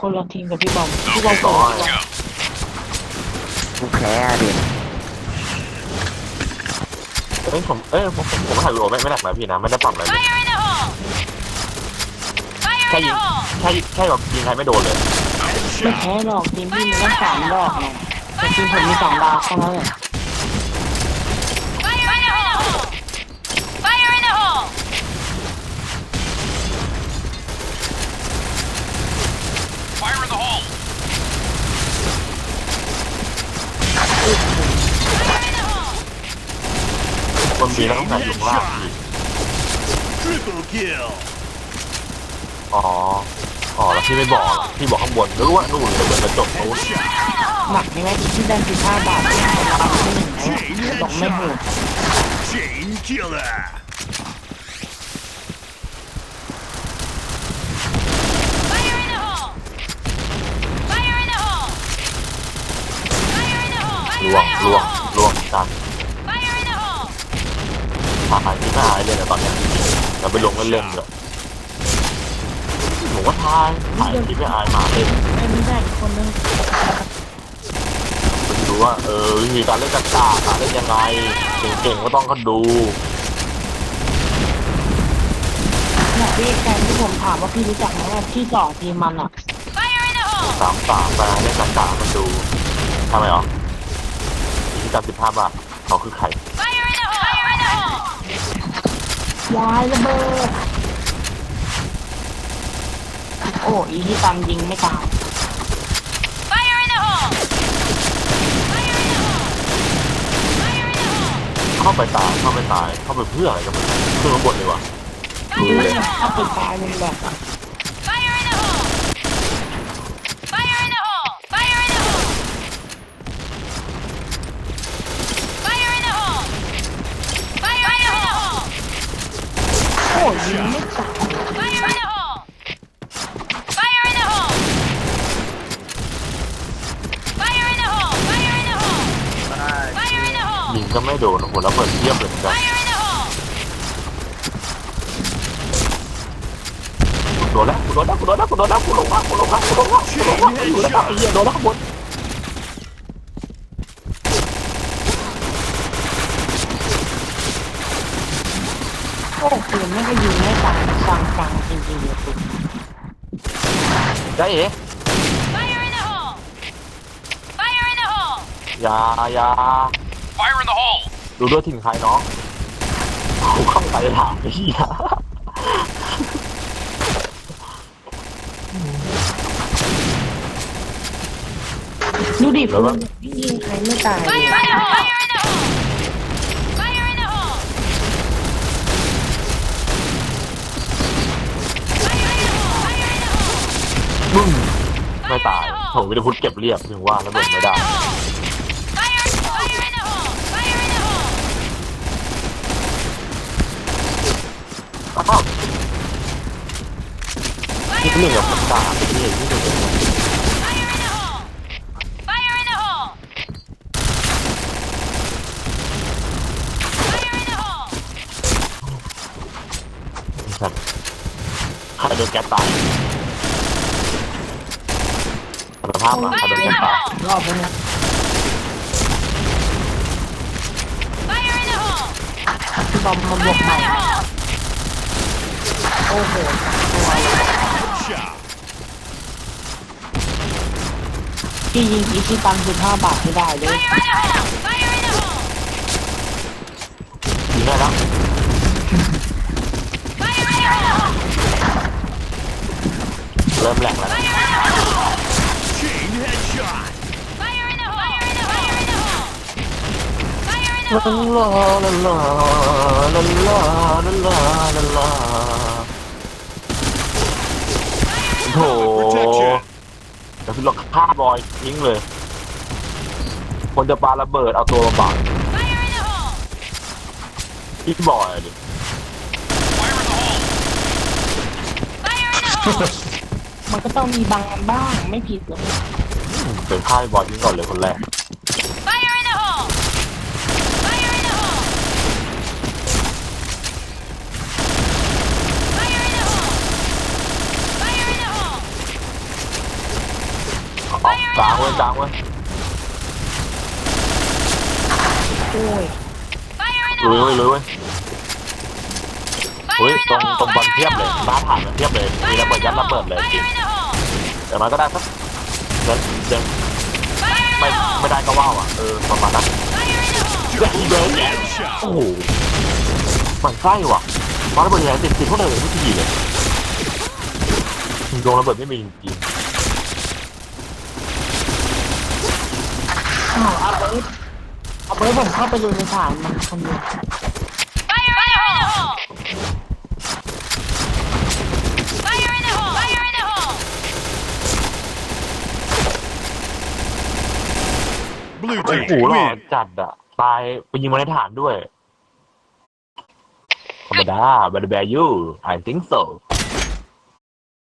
คนละทีมกับพี่บอมพี่บอมก่อนกูแพ้อะดิเอ้ยผมเอ้ยผมผมผมถ่ายวิดีโอไม่ไม่หนักนะพี่นะไม่ได้ปรับอะไรเลย Fire in the hole! Fire แค่ in ยิ the ง hole! แค่แค่แบบยิงใครไม่โดนเลยไม่แพ้หรอกทีมพี่มีแค่สามดอกไงแต่ทีมผมมีสองดาวแค่นั้นแหละ Fire in the hole! Fire in the hole! Fire in the hole! Fire in the hole! ค นมีแล้วต้องถ่ายอยู่ข้างล่างพี่ Triple kill! อ๋อ อ๋อแล้วพี่ไม่บอกล่ะพี่บอกข้างบนแล้วรู้ว่านู่นเลยบนกระจกนู้นหนักใช่ไหมที่ได้สิบห้าบาทเนี่ยเราเอาที่หนึ่งนะบอกไม่ถูก Chain killer! ล่วงล่วงล่วงกัน ทายที่ไม่หายเลยนะตอนเนี้เราไปลงเล่นๆเลยผมว่าทายถ่ายที่ไม่อายมาเล่นไม่ไม่ได้อีกคนนึงมันดูว่าเออวิธีการเล่นกากาการเล่นยังไงเก่งๆก็ต้องเขาดูเนี่ยพี่แกนที่ผมถามว่าพี่รู้จักไหมว่าที่สองทีมมันอะสามสามไปเล่นกากามันดูทำไมอ๋อที่จำสิบห้าบาทเขาคือใคร Fire in the hole! Fire in the hole! วายระเบิด โอ้อีที่ตามยิงไม่ตาย Fire in the hole! Fire in the hole! Fire in the hole! เข้าไปตายเข้าไปตายเข้าไปเพื่ออะไรกันมันขึ้นข้างบนเลยวะดูเลยถ้าเป็นตายมันแบบอะ Fire in the hole! Fire in the hole! Fire in the hole! Fire in the hole! Fire in the hole! โอ้ยิงไม่ตาย Fire in the hole! Fire in the hole! Fire in the hole! Fire in the hole! Fire in the hole! ยิงก็ไม่โดนโอ้โหแล้วเปิดเทียบเลยเหมือนกัน Fire in the hole! โดนแล้วกูโดนแล้วกูโดนแล้วกูโดนแล้วกูลงมากูลงมากูลงมากูลงมาอยู่แล้วไอ้เหี้ยโดนแล้วข้างบนโอ้ปืนไม่ก็ยิงไม่ตายฟังฟังจริงๆเลยปืนได้เอ๋ Fire in the hole! Fire in the hole! อยายา Fire in the hole! ดูด้วยถิ่นใครน้องกูเข้าไปถามไอ้เหี้ยดูดิปืนยิงใครไม่ตายเลย Fire in the hole! Fire in the hole! Fire in the hole! Fire in the hole! Fire in the hole! มึงไม่ตายโถวิทยพุทธเก็บเรียบถึงว่าระเบิด Fire ไม่ in ได้ the hole! ที่หนึ่งกับสาเที่หนึ่งที่หนึ่งครับใรโดนแก๊สตายสภาพอะใารโดนแก๊ตายรอบนี้บอมมันบวกไปโอ้โห พี่ยิงอีที่ตังสิบห้าบาทไม่ได้เลย Fire in the hole! Fire in the hole! ยิงได้แล้ว Fire in the hole! เริ่มแหลกแล้วนะ Fire in the hole! Chain headshot! Fire in the hole! Fire in the hole! Fire in the ลา hole! ลาลาลาลาลาลาลาลาลาโถ Protection! เดี๋ยวพี่ลองฆ่าบอยทิ้งเลย คนจะปาระเบิดเอาตัวมาบัง Fire in the hole! พี่บอยอะดิ Fire in the hole! Fire in the hole! มันก็ต้องมีบางอันบ้างไม่ผิดหรอกเป็นฆ่าพี่บอยทิ้งก่อนเลยคนแรก Fire in the hole! Fire in the hole! Fire in the hole! Fire in the hole! เอา กลางเว้ยกลางเว้ยโอ้ย Fire in the ลุย hole! เว้ยลุยเว้ยเฮ้ย Fire in ตรง the hole! ตรงบอล Fire เทียบ in เล the ย hole! บ้านผ่านมันเทียบเลยมี Fire ระเบิด in ยั the ดระเบิด hole! เลยจริง Fire in the hole! แต่มันก็ได้สักเดินเดิน Fire in ไม่ the hole! ไม่ได้ก็ว่าวอะเออประมาณนั้น Fire in the hole! เดินเดิน Headshot. โอ้โหมันไส้ว่ะมาระเบิดแรงติดติดเท่าไหร่ทุกทีเลยโดนระเบิดไม่มีจริง อ้าเอาไปเอาไปผมเข้าไปดูในฐานมันคนเดียว Fire in the hole! Fire in the hole! Fire in the hole! Blue โอ้ team โหหล่อ win. จัดอะ ตายไปยิงมาในฐานด้วย ธรรมดาบัตแบร์ยู I think so